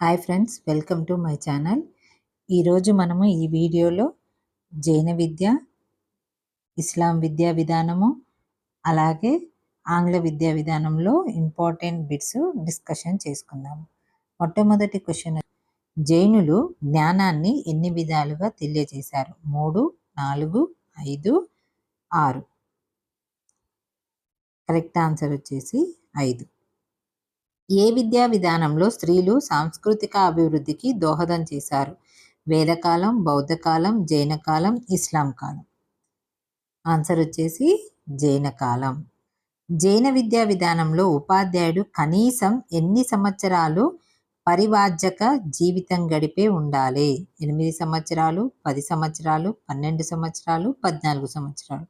Hi friends welcome to my channel. ఈరోజు మనము ఈ వీడియోలో జైన విద్య ఇస్లాం విద్యా విధానము అలాగే ఆంగ్ల విద్యా విధానంలో ఇంపార్టెంట్ బిట్స్ డిస్కషన్ చేసుకుందాము. మొట్టమొదటి క్వశ్చన్ జైనులు జ్ఞానాన్ని ఎన్ని విధాలుగా తెలియజేశారు? మూడు నాలుగు ఐదు ఆరు. కరెక్ట్ ఆన్సర్ వచ్చేసి ఐదు. ఏ విద్యా విధానంలో స్త్రీలు సాంస్కృతిక అభివృద్ధికి దోహదం చేశారు? వేదకాలం బౌద్ధకాలం జైన కాలం ఇస్లాం కాలం. ఆన్సర్ వచ్చేసి జైన కాలం జైన విద్యా విధానంలో ఉపాధ్యాయుడు కనీసం ఎన్ని సంవత్సరాలు పరివార్జక జీవితం గడిపే ఉండాలి? ఎనిమిది సంవత్సరాలు పది సంవత్సరాలు పన్నెండు సంవత్సరాలు పద్నాలుగు సంవత్సరాలు.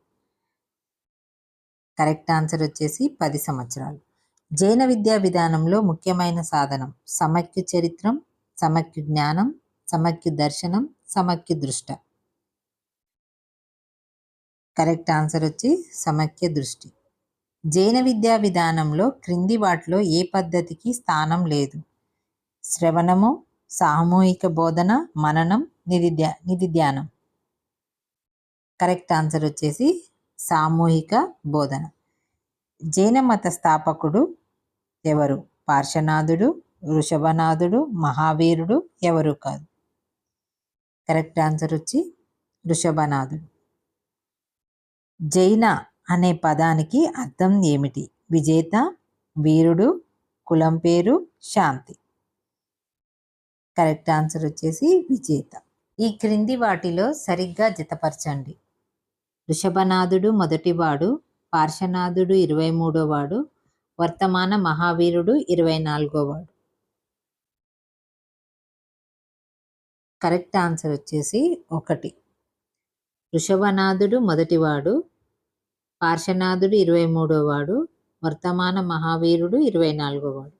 కరెక్ట్ ఆన్సర్ వచ్చేసి పది సంవత్సరాలు. జైన విద్యా విధానంలో ముఖ్యమైన సాధనం సమక్య చరిత్రం సమక్య జ్ఞానం సమక్య దర్శనం సమక్య దృష్ట. కరెక్ట్ ఆన్సర్ వచ్చి సమక్య దృష్టి. జైన విద్యా విధానంలో క్రింది వాటిలో ఏ పద్ధతికి స్థానం లేదు. శ్రవణము సామూహిక బోధన మననం నిధిధ్యా నిధిధ్యానం. కరెక్ట్ ఆన్సర్ వచ్చేసి సామూహిక బోధన. జైన మత స్థాపకుడు ఎవరు? పార్శ్వనాథుడు వృషభనాథుడు మహావీరుడు ఎవరు కాదు? కరెక్ట్ ఆన్సర్ వచ్చి వృషభనాథుడు జైన అనే పదానికి అర్థం ఏమిటి? విజేత వీరుడు కులం పేరు శాంతి. కరెక్ట్ ఆన్సర్ వచ్చేసి విజేత. ఈ క్రింది వాటిలో సరిగ్గా జతపరచండి. వృషభనాథుడు మొదటివాడు పార్శ్వనాథుడు ఇరవై మూడోవాడు వర్తమాన మహావీరుడు ఇరవై నాలుగోవాడు కరెక్ట్ ఆన్సర్ వచ్చేసి ఒకటి. వృషభనాథుడు మొదటివాడు పార్శ్వనాథుడు ఇరవై మూడోవాడు వర్తమాన మహావీరుడు ఇరవై నాలుగోవాడు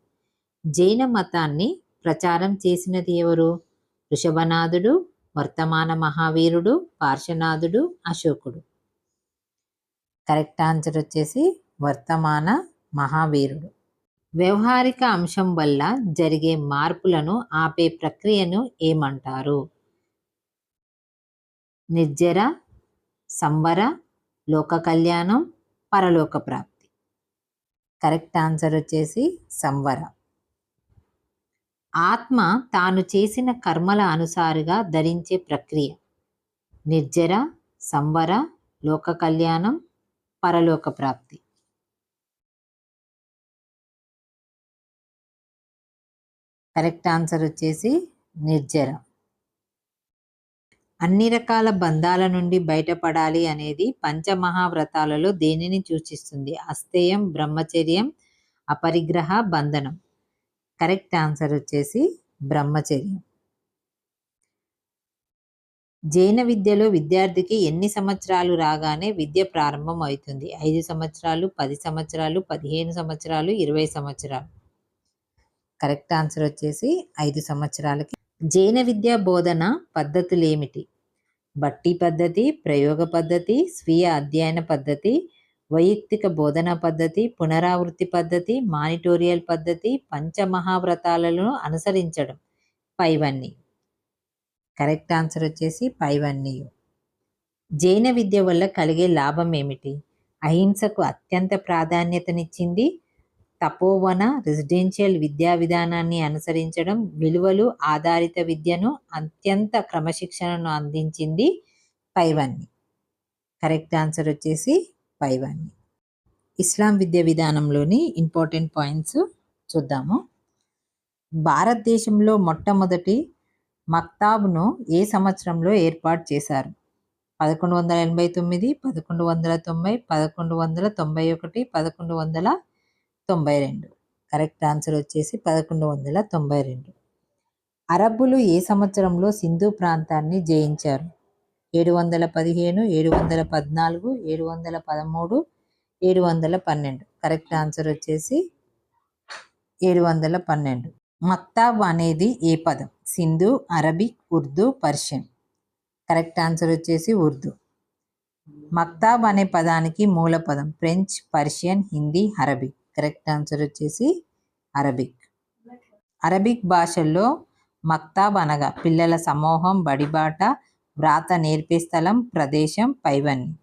జైన మతాన్ని ప్రచారం చేసినది ఎవరు? వృషభనాథుడు వర్తమాన మహావీరుడు పార్శ్వనాథుడు అశోకుడు. కరెక్ట్ ఆన్సర్ వచ్చేసి వర్తమాన మహావీరుడు. వ్యవహారిక అంశం వల్ల జరిగే మార్పులను ఆపే ప్రక్రియను ఏమంటారు? నిర్జర సంవర లోక కళ్యాణం పరలోక ప్రాప్తి. కరెక్ట్ ఆన్సర్ వచ్చేసి సంవర. ఆత్మ తాను చేసిన కర్మల అనుసారుగా ధరించే ప్రక్రియ. నిర్జర సంవర లోక కళ్యాణం పరలోక ప్రాప్తి. కరెక్ట్ ఆన్సర్ వచ్చేసి నిర్జర. అన్ని రకాల బంధాల నుండి బయటపడాలి అనేది పంచమహావ్రతాలలో దేనిని సూచిస్తుంది? అస్థేయం బ్రహ్మచర్యం అపరిగ్రహ బంధనం. కరెక్ట్ ఆన్సర్ వచ్చేసి బ్రహ్మచర్యం. జైన విద్యలో విద్యార్థికి ఎన్ని సంవత్సరాలు రాగానే విద్య ప్రారంభం అవుతుంది? ఐదు సంవత్సరాలు పది సంవత్సరాలు పదిహేను సంవత్సరాలు ఇరవై సంవత్సరాలు? కరెక్ట్ ఆన్సర్ వచ్చేసి ఐదు సంవత్సరాలకి. జైన విద్య బోధన పద్ధతులు ఏమిటి బట్టి పద్ధతి ప్రయోగ పద్ధతి స్వీయ అధ్యయన పద్ధతి వైయక్తిక బోధనా పద్ధతి పునరావృత్తి పద్ధతి మానిటోరియల్ పద్ధతి పంచమహావ్రతాలను అనుసరించడం. పైవన్నీ. కరెక్ట్ ఆన్సర్ వచ్చేసి పైవన్నీ జైన విద్య వల్ల కలిగే లాభం ఏమిటి? అహింసకు అత్యంత ప్రాధాన్యతనిచ్చింది తపోవన రెసిడెన్షియల్ విద్యా విధానాన్ని అనుసరించడం విలువలు ఆధారిత విద్యను అత్యంత క్రమశిక్షణను అందించింది పైవన్నీ కరెక్ట్ ఆన్సర్ వచ్చేసి పైవన్నీ ఇస్లాం విద్యా విధానంలోని ఇంపార్టెంట్ పాయింట్స్ చూద్దాము. భారతదేశంలో మొట్టమొదటి మక్తాబ్ను ఏ సంవత్సరంలో ఏర్పాటు చేశారు? పదకొండు వందల ఎనభై తొమ్మిది పదకొండు వందల తొంభై పదకొండు వందల తొంభై ఒకటి పదకొండు వందల తొంభై రెండు. కరెక్ట్ ఆన్సర్ వచ్చేసి పదకొండు వందల తొంభై రెండు. అరబ్బులు ఏ సంవత్సరంలో సింధు ప్రాంతాన్ని జయించారు? ఏడు వందల పదిహేను ఏడు వందల పద్నాలుగు ఏడు వందల పదమూడు ఏడు వందల పన్నెండు. కరెక్ట్ ఆన్సర్ వచ్చేసి ఏడు వందల పన్నెండు. మక్తాబ్ అనేది ఏ పదం? Sindhu Arabic Urdu Persian. Correct answer వచ్చేసి ఉర్దూ. మక్తాబ్ అనే పదానికి మూల పదం French Persian Hindi Arabic. Correct answer వచ్చేసి అరబిక్. అరబిక్ భాషల్లో మక్తాబ్ అనగా పిల్లల సమూహం బడిబాట వ్రాత నేర్పే స్థలం ప్రదేశం పైవన్నీ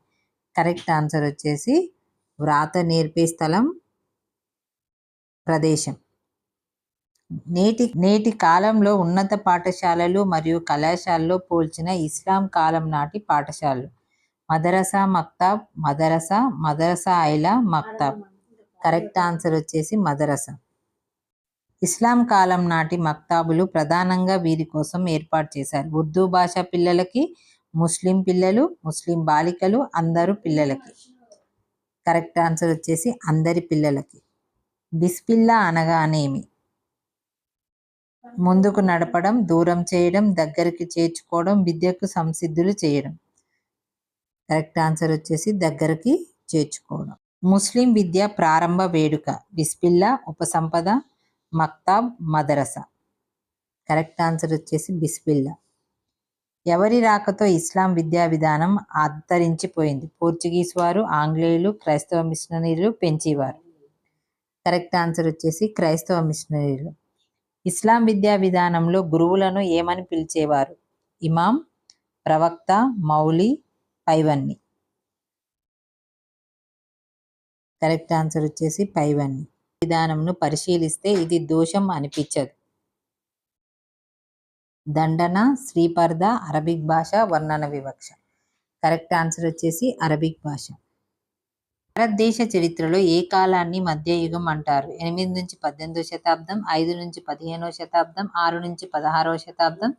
కరెక్ట్ ఆన్సర్ వచ్చేసి వ్రాత నేర్పే స్థలం ప్రదేశం. నేటి నేటి కాలంలో ఉన్నత పాఠశాలలు మరియు కళాశాలలో పోల్చిన ఇస్లాం కాలం నాటి పాఠశాలలు. మదరసా మక్తాబ్ మదరసా మదరసా ఐలా మక్తాబ్. కరెక్ట్ ఆన్సర్ వచ్చేసి మదరసా. ఇస్లాం కాలం నాటి మక్తాబులు ప్రధానంగా వీరి కోసం ఏర్పాటు చేశారు. ఉర్దూ భాష పిల్లలకి ముస్లిం పిల్లలు ముస్లిం బాలికలు అందరు పిల్లలకి. కరెక్ట్ ఆన్సర్ వచ్చేసి అందరి పిల్లలకి. బిస్పిల్లా అనగానేమి? ముందుకు నడపడం దూరం చేయడం దగ్గరికి చేర్చుకోవడం విద్యకు సంసిద్ధులు చేయడం. కరెక్ట్ ఆన్సర్ వచ్చేసి దగ్గరికి చేర్చుకోవడం. ముస్లిం విద్య ప్రారంభ వేడుక బిస్పిల్లా ఉపసంపద మక్తాబ్ మదరస. కరెక్ట్ ఆన్సర్ వచ్చేసి బిస్పిల్లా ఎవరి రాకతో ఇస్లాం విద్యా విధానం అంతరించిపోయింది? పోర్చుగీస్ వారు ఆంగ్లేయులు క్రైస్తవ మిషనరీలు పెంచేవారు. కరెక్ట్ ఆన్సర్ వచ్చేసి క్రైస్తవ మిషనరీలు. ఇస్లాం విద్యా విధానంలో గురువులను ఏమని పిలిచేవారు? ఇమాం ప్రవక్త మౌలి పైవన్ని. కరెక్ట్ ఆన్సర్ వచ్చేసి పైవన్ని. విధానంను పరిశీలిస్తే ఇది దోషం అనిపించదు. దండన శ్రీపర్ద అరబిక్ భాష వర్ణన వివక్ష. కరెక్ట్ ఆన్సర్ వచ్చేసి అరబిక్ భాష. భారతదేశ చరిత్రలో ఏ కాలాన్ని మధ్యయుగం అంటారు? ఎనిమిది నుంచి పద్దెనిమిదో శతాబ్దం ఐదు నుంచి పదిహేనో శతాబ్దం ఆరు నుంచి పదహారవ శతాబ్దం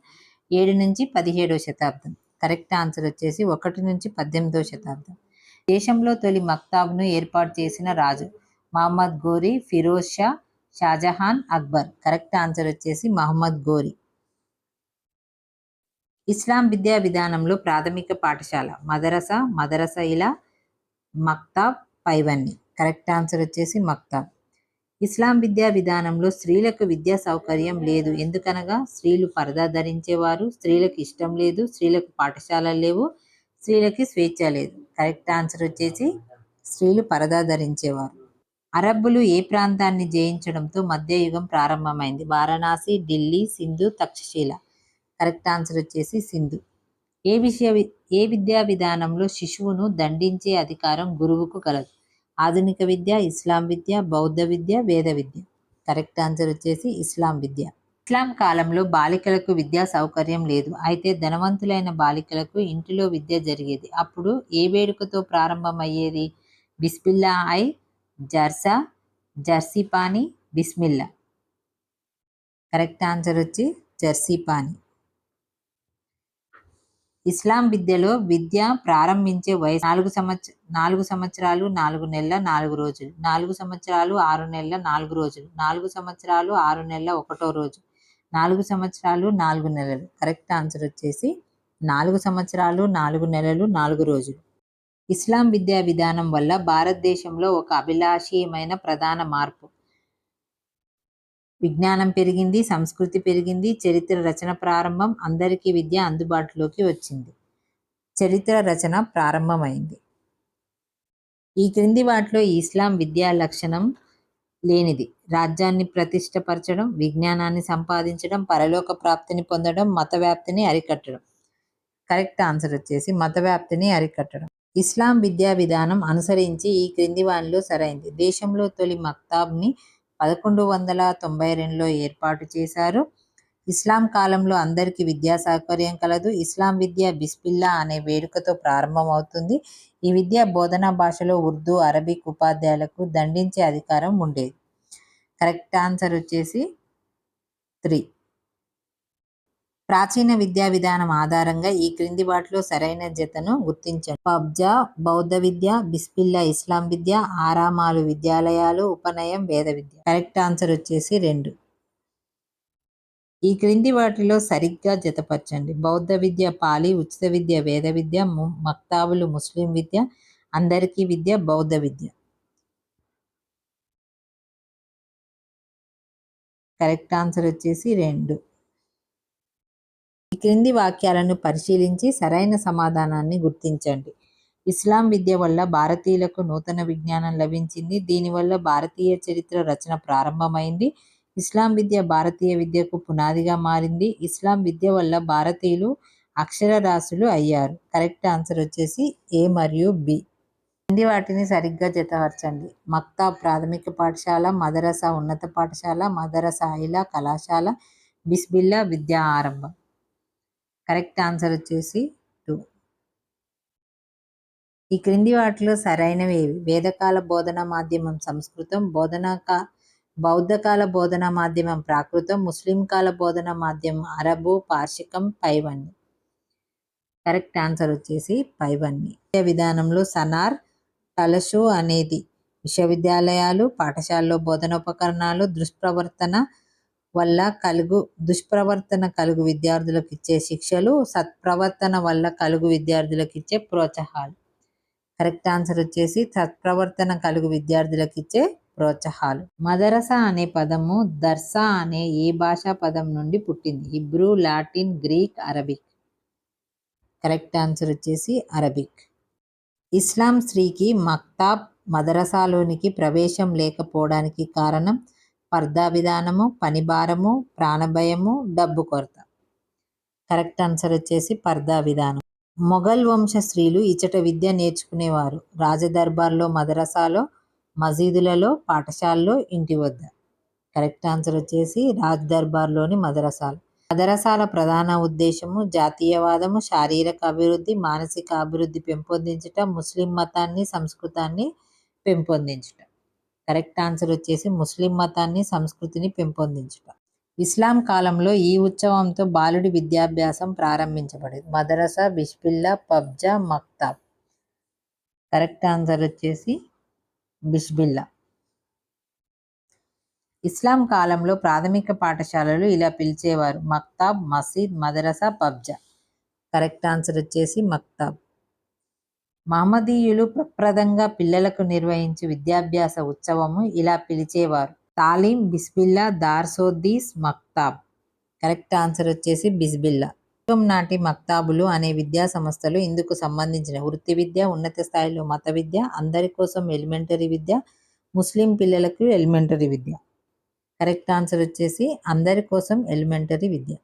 ఏడు నుంచి పదిహేడో శతాబ్దం. కరెక్ట్ ఆన్సర్ వచ్చేసి ఒకటి నుంచి పద్దెనిమిదో శతాబ్దం. దేశంలో తొలి మక్తాబ్ను ఏర్పాటు చేసిన రాజు మహమ్మద్ గోరి ఫిరోజ్ షా షాజహాన్ అక్బర్. కరెక్ట్ ఆన్సర్ వచ్చేసి మహమ్మద్ గోరి. ఇస్లాం విద్యా విధానంలో ప్రాథమిక పాఠశాల మదరసా మదరస ఇలా మక్తాబ్ పైవన్ని. కరెక్ట్ ఆన్సర్ వచ్చేసి మక్తాబ్ ఇస్లాం విద్యా విధానంలో స్త్రీలకు విద్యా సౌకర్యం లేదు. ఎందుకనగా స్త్రీలు పరదా ధరించేవారు స్త్రీలకు ఇష్టం లేదు స్త్రీలకు పాఠశాలలు లేవు స్త్రీలకి స్వేచ్ఛ లేదు. కరెక్ట్ ఆన్సర్ వచ్చేసి స్త్రీలు పరదా ధరించేవారు. అరబ్బులు ఏ ప్రాంతాన్ని జయించడంతో మధ్యయుగం ప్రారంభమైంది? వారణాసి ఢిల్లీ సింధు తక్షశీల. కరెక్ట్ ఆన్సర్ వచ్చేసి సింధు. ఏ విషయ ఏ విద్యా విధానంలో శిశువును దండించే అధికారం గురువుకు కలదు. ఆధునిక విద్య ఇస్లాం విద్య బౌద్ధ విద్య వేద విద్య. కరెక్ట్ ఆన్సర్ వచ్చేసి ఇస్లాం విద్య. ఇస్లాం కాలంలో బాలికలకు విద్యా సౌకర్యం లేదు. అయితే ధనవంతులైన బాలికలకు ఇంటిలో విద్య జరిగేది. అప్పుడు ఏ వేడుకతో ప్రారంభమయ్యేది? బిస్మిల్లా ఐ జర్సా జర్సీపాని బిస్మిల్లా. కరెక్ట్ ఆన్సర్ వచ్చి జర్సీపాని ఇస్లాం విద్యలో విద్య ప్రారంభించే వయసు నాలుగు సంవత్సర నాలుగు సంవత్సరాలు నాలుగు నెలల నాలుగు రోజులు నాలుగు సంవత్సరాలు ఆరు నెలల నాలుగు రోజులు నాలుగు సంవత్సరాలు ఆరు నెలల ఒకటో రోజు నాలుగు సంవత్సరాలు నాలుగు నెలలు. కరెక్ట్ ఆన్సర్ వచ్చేసి నాలుగు సంవత్సరాలు నాలుగు నెలలు నాలుగు రోజులు. ఇస్లాం విద్యా విధానం వల్ల భారతదేశంలో ఒక అభిలాషీయమైన ప్రధాన మార్పు. విజ్ఞానం పెరిగింది సంస్కృతి పెరిగింది చరిత్ర రచన ప్రారంభం అందరికీ విద్య అందుబాటులోకి వచ్చింది. చరిత్ర రచన ప్రారంభమైంది. ఈ క్రింది వాటిలో ఇస్లాం విద్యా లక్షణం లేనిది. రాజ్యాన్ని ప్రతిష్టపరచడం విజ్ఞానాన్ని సంపాదించడం పరలోక ప్రాప్తిని పొందడం మత వ్యాప్తిని అరికట్టడం. కరెక్ట్ ఆన్సర్ వచ్చేసి మత వ్యాప్తిని అరికట్టడం. ఇస్లాం విద్యా విధానం అనుసరించి ఈ క్రింది వానిలో సరైంది. దేశంలో తొలి మక్తాబ్ని పదకొండు వందల తొంభై రెండులో ఏర్పాటు చేశారు. ఇస్లాం కాలంలో అందరికీ విద్యా సౌకర్యం కలదు. ఇస్లాం విద్య బిస్పిల్లా అనే వేడుకతో ప్రారంభమవుతుంది. ఈ విద్య బోధనా భాషలో ఉర్దూ అరబిక్ ఉపాధ్యాయులకు దండించే అధికారం ఉండేది. కరెక్ట్ ఆన్సర్ వచ్చేసి త్రీ. ప్రాచీన విద్యా విధానం ఆధారంగా ఈ క్రింది వాటిలో సరైన జతను గుర్తించండి. పబ్జా బౌద్ధ విద్య బిస్పిల్లా ఇస్లాం విద్య ఆరామాలు విద్యాలయాలు ఉపనయం వేద విద్య. కరెక్ట్ ఆన్సర్ వచ్చేసి రెండు. ఈ క్రింది వాటిలో సరిగ్గా జతపరచండి. బౌద్ధ విద్య పాలి ఉచిత విద్య వేద విద్య మక్తాబులు ముస్లిం విద్య అందరికీ విద్య బౌద్ధ విద్య. కరెక్ట్ ఆన్సర్ వచ్చేసి రెండు. క్రింది వాక్యాలను పరిశీలించి సరైన సమాధానాన్ని గుర్తించండి. ఇస్లాం విద్య వల్ల భారతీయులకు నూతన విజ్ఞానం లభించింది. దీనివల్ల భారతీయ చరిత్ర రచన ప్రారంభమైంది. ఇస్లాం విద్య భారతీయ విద్యకు పునాదిగా మారింది. ఇస్లాం విద్య వల్ల భారతీయులు అక్షరరాశులు అయ్యారు. కరెక్ట్ ఆన్సర్ వచ్చేసి ఏ మరియు బి. కింది వాటిని సరిగ్గా జతపరచండి. మక్తా ప్రాథమిక పాఠశాల మదరసా ఉన్నత పాఠశాల మదరసా అయిలా కళాశాల బిస్బిల్లా విద్యా ఆరంభం. కరెక్ట్ ఆన్సర్ వచ్చేసి టూ. ఈ క్రింది వాటిలో సరైనవి ఏవి? వేదకాల బోధనా మాధ్యమం సంస్కృతం బోధనాక బౌద్ధకాల బోధనా మాధ్యమం ప్రాకృతం ముస్లిం కాల బోధనా మాధ్యమం అరబు పార్షికం పైవన్ని. కరెక్ట్ ఆన్సర్ వచ్చేసి పైవన్ని. విధానంలో సనార్ తలషు అనేది విశ్వవిద్యాలయాలు పాఠశాలలో బోధనోపకరణాలు దుష్ప్రవర్తన వల్ల కలుగు దుష్ప్రవర్తన కలుగు విద్యార్థులకు ఇచ్చే శిక్షలు సత్ప్రవర్తన వల్ల కలుగు విద్యార్థులకు ఇచ్చే ప్రోత్సాహాలు. కరెక్ట్ ఆన్సర్ వచ్చేసి సత్ప్రవర్తన కలుగు విద్యార్థులకు ఇచ్చే ప్రోత్సాహాలు. మదరసా అనే పదము దర్సా అనే ఏ భాషా పదం నుండి పుట్టింది? Hebrew Latin Greek Arabic. Correct answer వచ్చేసి అరబిక్. ఇస్లాం స్త్రీకి మక్తాబ్ మదరసాలోనికి ప్రవేశం లేకపోవడానికి కారణం పర్దా విధానము పనిభారము ప్రాణభయము డబ్బు కొరత. కరెక్ట్ ఆన్సర్ వచ్చేసి పర్దా విధానం. మొఘల్ వంశ స్త్రీలు ఇచ్చట విద్య నేర్చుకునేవారు. రాజదర్బార్లో మదరసాలో మసీదులలో పాఠశాలలో ఇంటి వద్ద. కరెక్ట్ ఆన్సర్ వచ్చేసి రాజ్ దర్బార్లోని మదరసాలు. మదరసాల ప్రధాన ఉద్దేశము జాతీయవాదము శారీరక అభివృద్ధి మానసిక అభివృద్ధి పెంపొందించటం ముస్లిం మతాన్ని సంస్కృతాన్ని పెంపొందించటం. కరెక్ట్ ఆన్సర్ వచ్చేసి ముస్లిం మతాన్ని సంస్కృతిని పెంపొందించటం. ఇస్లాం కాలంలో ఈ ఉత్సవంతో బాలుడి విద్యాభ్యాసం ప్రారంభించబడింది. మదరసా బిష్బిల్లా పబ్జా మక్తాబ్. కరెక్ట్ ఆన్సర్ వచ్చేసి బిష్బిల్లా. ఇస్లాం కాలంలో ప్రాథమిక పాఠశాలలు ఇలా పిలిచేవారు. మక్తాబ్ మసీద్ మదరసా పబ్జా. కరెక్ట్ ఆన్సర్ వచ్చేసి మక్తాబ్. మహమ్మదీయులు ప్రప్రదంగా పిల్లలకు నిర్వహించే విద్యాభ్యాస ఉత్సవము ఇలా పిలిచేవారు. తాలీం బిస్బిల్లా దార్సోద్దీస్ మక్తాబ్. కరెక్ట్ ఆన్సర్ వచ్చేసి బిస్బిల్లా పూర్వం నాటి మక్తాబులు అనే విద్యా సంస్థలు ఇందుకు సంబంధించిన వృత్తి విద్య ఉన్నత స్థాయిలో మత విద్య అందరి కోసం ఎలిమెంటరీ విద్య ముస్లిం పిల్లలకు ఎలిమెంటరీ విద్య. కరెక్ట్ ఆన్సర్ వచ్చేసి అందరి కోసం ఎలిమెంటరీ విద్య.